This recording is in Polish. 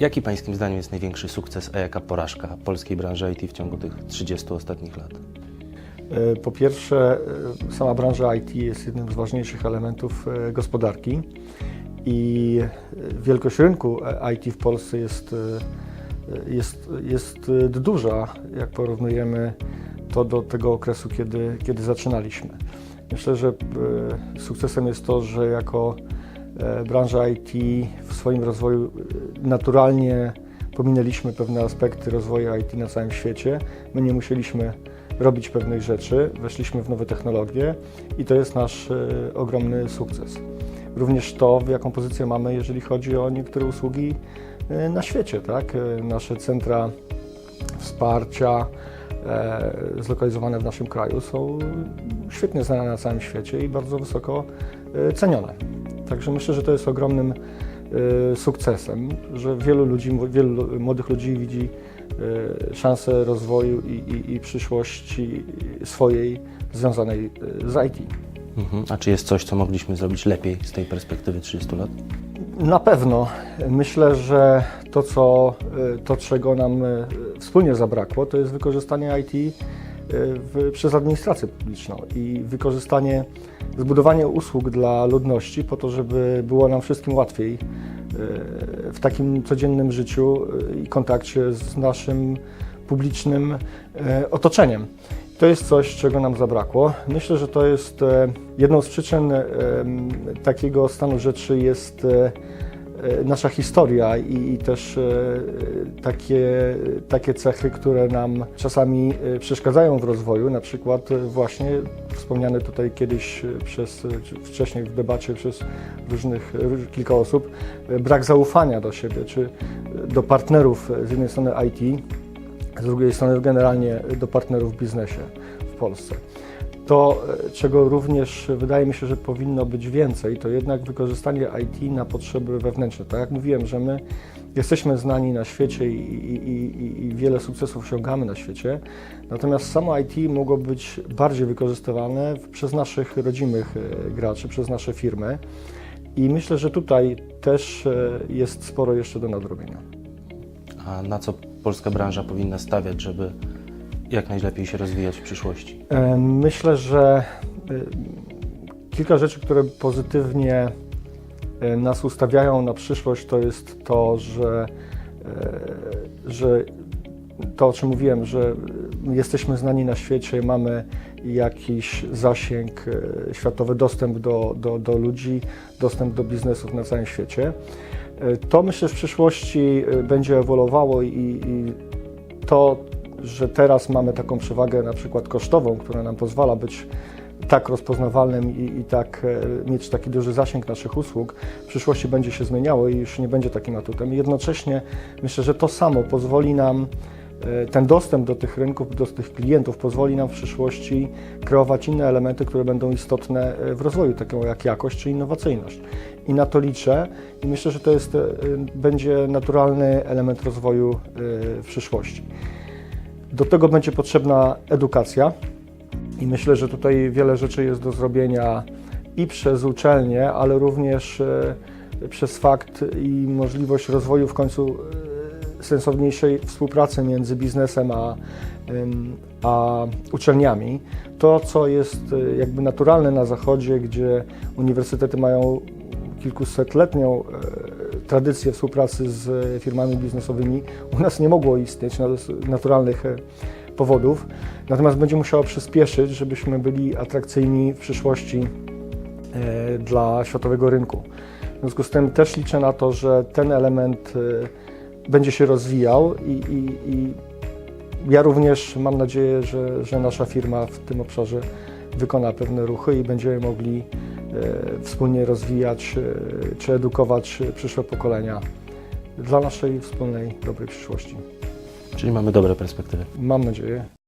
Jaki Pańskim zdaniem jest największy sukces, a jaka porażka polskiej branży IT w ciągu tych 30 ostatnich lat? E, Po pierwsze, e, sama branża IT jest jednym z ważniejszych elementów e, gospodarki i wielkość rynku IT w Polsce jest, jest, jest duża, jak porównujemy to do tego okresu, kiedy, kiedy zaczynaliśmy. Myślę, że sukcesem jest to, że jako branża IT swoim rozwoju e, naturalnie pominęliśmy pewne aspekty rozwoju IT na całym świecie. My nie musieliśmy robić pewnych rzeczy, weszliśmy w nowe technologie i to jest nasz e, ogromny sukces. Również to, w jaką pozycję mamy, jeżeli chodzi o niektóre usługi e, na świecie, tak? Nasze centra wsparcia e, zlokalizowane w naszym kraju są świetnie znane na całym świecie i bardzo wysoko e, cenione. Także myślę, że to jest ogromnym sukcesem, że wielu ludzi, wielu młodych ludzi widzi e, szansę rozwoju i, i, i przyszłości swojej związanej e, z IT. Mhm. A czy jest coś, co mogliśmy zrobić lepiej z tej perspektywy 30 lat? Na pewno. Myślę, że to, co, to czego nam wspólnie zabrakło, to jest wykorzystanie IT w, przez administrację publiczną i wykorzystanie, zbudowanie usług dla ludności po to, żeby było nam wszystkim łatwiej e, w takim codziennym życiu e, i kontakcie z naszym publicznym e, otoczeniem. To jest coś, czego nam zabrakło. Myślę, że to jest jedną z przyczyn takiego stanu rzeczy jest nasza historia i, też e, takie, takie cechy, które nam czasami e, przeszkadzają w rozwoju, na przykład e, właśnie wspomniane tutaj kiedyś e, przez, e, wcześniej w debacie przez różnych, róż, kilka osób, e, brak zaufania do siebie, czy e, do partnerów e, z jednej strony IT, z drugiej strony generalnie do partnerów w biznesie w Polsce. To, e, czego również wydaje mi się, że powinno być więcej, to jednak wykorzystanie IT na potrzeby wewnętrzne. Tak jak mówiłem, że my jesteśmy znani na świecie i, i, i, i wiele sukcesów osiągamy na świecie, natomiast samo IT mogło być bardziej wykorzystywane przez naszych rodzimych e, graczy, przez nasze firmy. I myślę, że tutaj też e, jest sporo jeszcze do nadrobienia. A na co polska branża powinna stawiać, żeby jak najlepiej się rozwijać w przyszłości? E, Myślę, że e, kilka rzeczy, które pozytywnie e, nas ustawiają na przyszłość, to jest to, że, że to, o czym mówiłem, że jesteśmy znani na świecie, mamy jakiś zasięg światowy, dostęp do, do, do ludzi, dostęp do biznesów na całym świecie. To myślę, że w przyszłości będzie ewoluowało i, i to, że teraz mamy taką przewagę na przykład kosztową, która nam pozwala być tak rozpoznawalnym i, i tak e, mieć taki duży zasięg naszych usług, w przyszłości będzie się zmieniało i już nie będzie takim atutem. I jednocześnie myślę, że to samo pozwoli nam, e, ten dostęp do tych rynków, do tych klientów pozwoli nam w przyszłości kreować inne elementy, które będą istotne e, w rozwoju, taką jak jakość czy innowacyjność. I na to liczę i myślę, że to jest, będzie naturalny element rozwoju w przyszłości. Do tego będzie potrzebna edukacja i myślę, że tutaj wiele rzeczy jest do zrobienia i przez uczelnie, ale również e, przez fakt i możliwość rozwoju w końcu e, sensowniejszej współpracy między biznesem a, a uczelniami. To, co jest e, jakby naturalne na Zachodzie, gdzie uniwersytety mają kilkusetletnią e, tradycję współpracy z firmami biznesowymi, u nas nie mogło istnieć z naturalnych e, powodów. Natomiast będzie musiało przyspieszyć, żebyśmy byli atrakcyjni w przyszłości e, dla światowego rynku. W związku z tym też liczę na to, że ten element będzie się rozwijał i, i, i ja również mam nadzieję, że, że nasza firma w tym obszarze wykona pewne ruchy i będziemy mogli wspólnie rozwijać e, czy edukować przyszłe pokolenia dla naszej wspólnej dobrej przyszłości. Czyli mamy dobre perspektywy. Mam nadzieję.